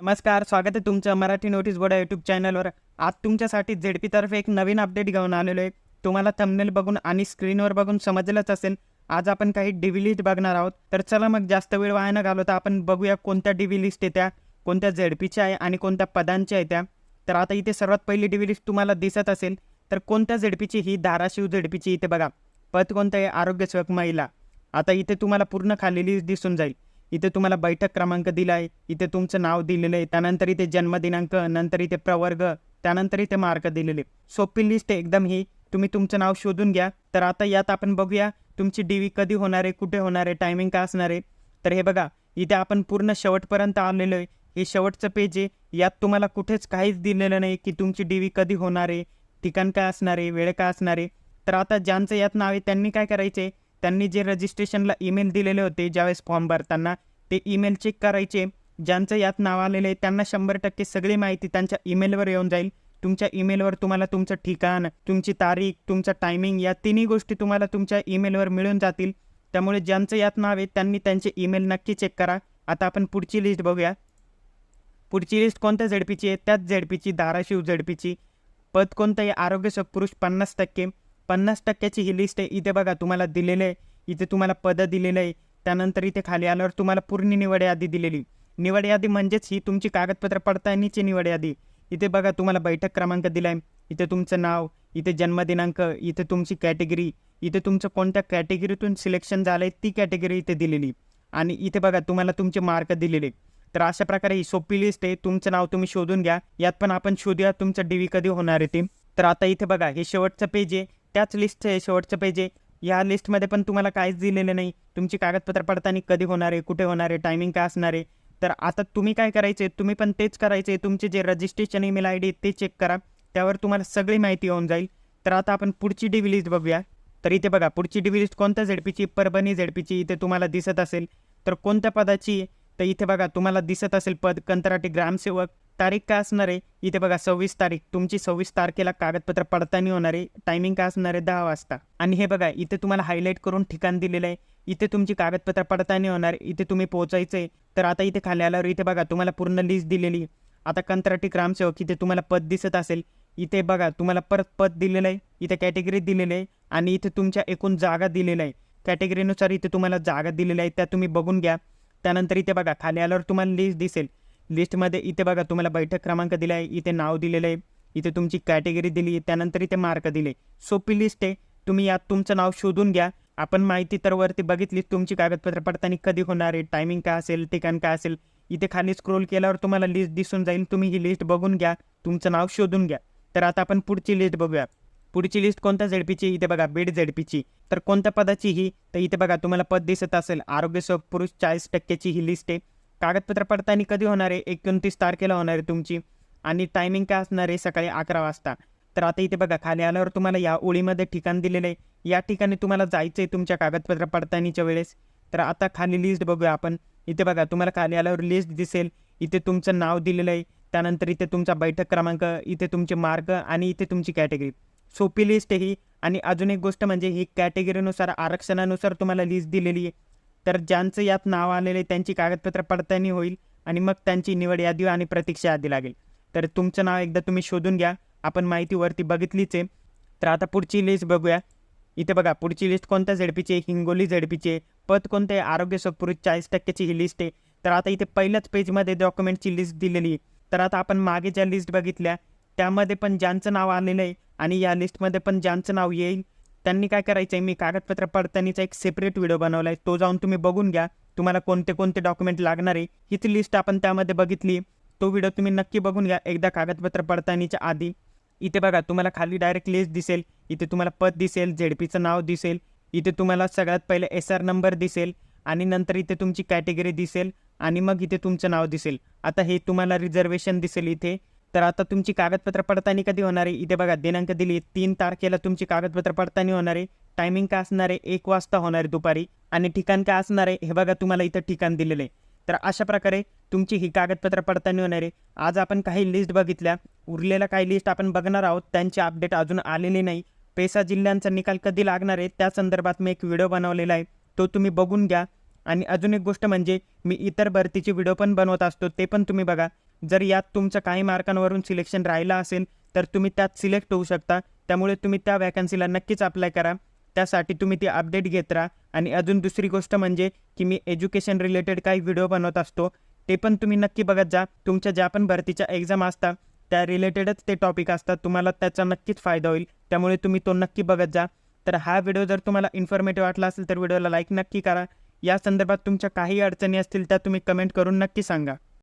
नमस्कार स्वागत आहे तुमचं मराठी नोटीस बोर्ड यूट्यूब चॅनलवर आज तुमच्यासाठी झेडपीतर्फे एक नवीन अपडेट घेऊन आलेलो आहे. तुम्हाला थंबनेल बघून आणि स्क्रीनवर बघून समजलंच असेल आज आपण काही डीव्ही लिस्ट बघणार आहोत. तर चला मग जास्त वेळ वाया न घालवता आपण बघूया कोणत्या डीव्ही लिस्ट येत्या कोणत्या झेडपीच्या आहे आणि कोणत्या पदांच्या आहे त्या तर आता इथे सर्वात पहिली डीव्ही लिस्ट तुम्हाला दिसत असेल तर कोणत्या झेडपीची ही धाराशिव झेडपीची इथे बघा. पद कोणतं आहे? आरोग्य सेवक महिला. आता इथे तुम्हाला पूर्ण खाली लिस्ट दिसून जाईल. इथे तुम्हाला बैठक क्रमांक दिला आहे इथे तुमचं नाव दिलेलं आहे. त्यानंतर इथे जन्मदिनांक नंतर इथे प्रवर्ग त्यानंतर इथे मार्क दिलेले. सोपी लिस्ट आहे एकदम ही. तुम्ही तुमचं नाव शोधून घ्या. तर आता यात आपण बघूया तुमची डी व्ही कधी होणार आहे कुठे होणार आहे टायमिंग काय असणार आहे. तर हे बघा इथे आपण पूर्ण शेवटपर्यंत आलेलो आहे. हे शेवटचं पेज आहे. यात तुम्हाला कुठेच काहीच दिलेलं नाही की तुमची डी व्ही कधी होणार आहे ठिकाण काय असणार आहे वेळ काय असणार आहे. तर आता ज्यांचं यात नाव आहे त्यांनी काय करायचे त्यांनी जे रजिस्ट्रेशनला ईमेल दिलेले होते ज्यावेळेस फॉर्म भरताना ते ईमेल चेक करायचे. ज्यांचं यात नाव आलेलं आहे त्यांना शंभर टक्के सगळी माहिती त्यांच्या ईमेलवर येऊन जाईल. तुमच्या ईमेलवर तुम्हाला तुमचं ठिकाण तुमची तारीख तुमचं टायमिंग या तिन्ही गोष्टी तुम्हाला तुमच्या ईमेलवर मिळून जातील. त्यामुळे ज्यांचं यात नाव आहे त्यांनी त्यांचे ईमेल नक्की चेक करा. आता आपण पुढची लिस्ट बघूया. पुढची लिस्ट कोणत्या झेडपीची आहे? त्याच झेडपीची धाराशिव झेडपीची. पद कोणतं आहे? आरोग्य सपुरुष पुरुष पन्नास टक्के. पन्नास टक्क्याची ही लिस्ट आहे. इथे बघा तुम्हाला दिलेलं आहे. इथे तुम्हाला पदं दिलेलं आहे. त्यानंतर इथे खाली आल्यावर तुम्हाला पूर्ण निवड यादी दिलेली. निवड यादी म्हणजेच ही तुमची कागदपत्र पडताळणीची निवड यादी. इथे बघा तुम्हाला बैठक क्रमांक दिला आहे इथे तुमचं नाव इथे जन्मदिनांक इथे तुमची कॅटेगरी इथे तुमचं कोणत्या कॅटेगरीतून सिलेक्शन झालं आहे ती कॅटेगरी इथे दिलेली. आणि इथे बघा तुम्हाला तुमचे मार्क दिलेले. तर अशा प्रकारे ही सोपी लिस्ट आहे. तुमचं नाव तुम्ही शोधून घ्या. यात पण आपण शोधूया तुमचं डी व्ही कधी होणार आहे ते. तर आता इथे बघा हे शेवटचं पेज आहे. त्याच लिस्टचं आहे शेवटचं पेज आहे. या लिस्टमध्ये पण तुम्हाला काहीच दिलेलं नाही. तुमची कागदपत्र पडताना कधी होणार आहे? कुठे होणार आहे? टायमिंग काय असणार आहे? तर आता तुम्ही काय करायचे तुम्ही पण तेच करायचे तुमचे जे रजिस्ट्रेशन ईमेल आय डी ते चेक करा. त्यावर तुम्हाला सगळी माहिती येऊन जाईल. तर आता आपण पुढची डी लिस्ट बघूया. तर इथे बघा पुढची डी लिस्ट कोणत्या झेडपीची परभणी झेडपीची इथे तुम्हाला दिसत असेल. तर कोणत्या पदाची? तर इथे बघा तुम्हाला दिसत असेल पद. कंत्राटी ग्रामसेवक. तारीख काय असणार आहे? इथे बघा सव्वीस तारीख. तुमची सव्वीस तारखेला कागदपत्र पडताना होणार आहे. टायमिंग काय असणार आहे? दहा वाजता. आणि हे बघा इथे तुम्हाला हायलाईट करून ठिकाण दिलेलं आहे. इथे तुमची कागदपत्र पडताना होणार इथे तुम्ही पोहोचायचं आहे तर आता इथे खाली आल्यावर इथे बघा तुम्हाला पूर्ण लिस्ट दिलेली आहे. आता कंत्राटी ग्रामसेवक इथे तुम्हाला पद दिसत असेल. इथे बघा तुम्हाला परत पद दिलेलं आहे. इथे कॅटेगरी दिलेलं आहे. आणि इथे तुमच्या एकूण जागा दिलेल्या आहे कॅटेगरीनुसार इथे तुम्हाला जागा दिलेल्या आहेत. त्या तुम्ही बघून घ्या. त्यानंतर इथे बघा खाली आल्यावर तुम्हाला लिस्ट दिसेल. लिस्टमध्ये इथे बघा तुम्हाला बैठक क्रमांक दिला आहे इथे नाव दिलेलं आहे इथे तुमची कॅटेगरी दिली त्यानंतर इथे मार्क दिले. सोपी लिस्ट आहे तुम्ही यात तुमचं नाव शोधून घ्या. आपण माहिती तर वरती बघितली तुमची कागदपत्र पडताना कधी होणार आहे टायमिंग काय असेल ठिकाण काय असेल इथे खाली स्क्रोल केल्यावर तुम्हाला लिस्ट दिसून जाईल तुम्ही ही लिस्ट बघून घ्या तुमचं नाव शोधून घ्या. तर आता आपण पुढची लिस्ट बघूया. पुढची लिस्ट कोणत्या झेडपीची इथे बघा बीड झेडपीची तर कोणत्या पदाची ही? तर इथे बघा तुम्हाला पद दिसत असेल आरोग्य पुरुष चाळीस टक्क्याची ही लिस्ट आहे. कागदपत्र पडताळणी कधी होणार आहे? एकोणतीस तारखेला होणार आहे तुमची. आणि टायमिंग काय असणार आहे? सकाळी अकरा वाजता. तर आता इथे बघा खाली आल्यावर तुम्हाला या ओळीमध्ये ठिकाण दिलेलं आहे. या ठिकाणी तुम्हाला जायचं आहे तुमच्या कागदपत्र पडताळणीच्या वेळेस. तर आता खाली लिस्ट बघूया आपण. इथे बघा तुम्हाला खाली आल्यावर लिस्ट दिसेल. इथे तुमचं नाव दिलेलं आहे. त्यानंतर इथे तुमचा बैठक क्रमांक इथे तुमचे मार्क आणि इथे तुमची कॅटेगरी सोपी लिस्ट आहे ही. आणि अजून एक गोष्ट म्हणजे ही कॅटेगरीनुसार आरक्षणानुसार तुम्हाला लिस्ट दिलेली आहे. तर ज्यांचं यात नाव आलेलं आहे त्यांची कागदपत्र पडताळणी होईल आणि मग त्यांची निवड यादी आणि प्रतीक्षा यादी लागेल. तर तुमचं नाव एकदा तुम्ही शोधून घ्या. आपण माहिती वरती बघितलीच आहे. तर आता पुढची लिस्ट बघूया. इथे बघा पुढची लिस्ट कोणत्या झेडपीची आहे? हिंगोली झेडपीची आहे. पद कोणतं आहे? आरोग्य सेवक चाळीस टक्क्याची ही लिस्ट आहे. तर आता इथे पहिल्याच पेजमध्ये डॉक्युमेंटची लिस्ट दिलेली आहे. तर आता आपण मागे ज्या लिस्ट बघितल्या त्यामध्ये पण ज्यांचं नाव आलेलं आहे आणि या लिस्टमध्ये पण ज्यांचं नाव येईल त्यांनी काय करायचं आहे मी कागदपत्र पडतानीचा एक सेपरेट व्हिडिओ बनवला आहे तो जाऊन तुम्ही बघून घ्या. तुम्हाला कोणते कोणते डॉक्युमेंट लागणार आहे? हीच लिस्ट आपण त्यामध्ये बघितली. तो व्हिडिओ तुम्ही नक्की बघून घ्या. एकदा कागदपत्र पडतानीच्या आधी. इथे बघा तुम्हाला खाली डायरेक्ट लिस्ट दिसेल. इथे तुम्हाला पद दिसेल. झेडपीचं नाव दिसेल. इथे तुम्हाला सगळ्यात पहिले एस आर नंबर दिसेल. आणि नंतर इथे तुमची कॅटेगरी दिसेल. आणि मग इथे तुमचं नाव दिसेल. आता हे तुम्हाला रिझर्वेशन दिसेल इथे. तर आता तुमची कागदपत्र पडताळणी कधी होणार आहे? इथे बघा दिनांक दिली तीन तारखेला तुमची कागदपत्र पडताळणी होणार आहे. टायमिंग काय असणार आहे? एक वाजता होणार आहे दुपारी. आणि ठिकाण काय असणार आहे? हे बघा तुम्हाला इथं ठिकाण दिलेलं आहे. तर अशा प्रकारे तुमची ही कागदपत्र पडताळणी होणार आहे. आज आपण काही लिस्ट बघितल्या. उरलेल्या काही लिस्ट आपण बघणार आहोत. त्यांची अपडेट अजून आलेली नाही. पेसा जिल्ह्यांचा निकाल कधी लागणार आहे? त्या संदर्भात मी एक व्हिडिओ बनवलेला आहे. तो तुम्ही बघून घ्या. आणि अजून एक गोष्ट म्हणजे मी इतर भरतीचे व्हिडिओ पण बनवत असतो. ते पण तुम्ही बघा. जर यात तुमचं काही मार्कांवरून सिलेक्शन राहिलं असेल तर तुम्ही त्यात सिलेक्ट होऊ शकता. त्यामुळे तुम्ही त्या वॅकन्सीला नक्कीच अप्लाय करा. त्यासाठी तुम्ही ती अपडेट घेत राहा. आणि अजून दुसरी गोष्ट म्हणजे की मी एज्युकेशन रिलेटेड काही व्हिडिओ बनवत असतो ते पण तुम्ही नक्की बघत जा. तुमच्या ज्या पण भरतीच्या एक्झाम असतात त्या रिलेटेडच ते टॉपिक असतात तुम्हाला त्याचा नक्कीच फायदा होईल. त्यामुळे तुम्ही तो नक्की बघत जा. तर हा व्हिडिओ जर तुम्हाला इन्फॉर्मेटिव्ह वाटला असेल तर व्हिडिओला लाईक नक्की करा. या संदर्भात तुमच्या काही अडचणी असतील त्या तुम्ही कमेंट करून नक्की सांगा.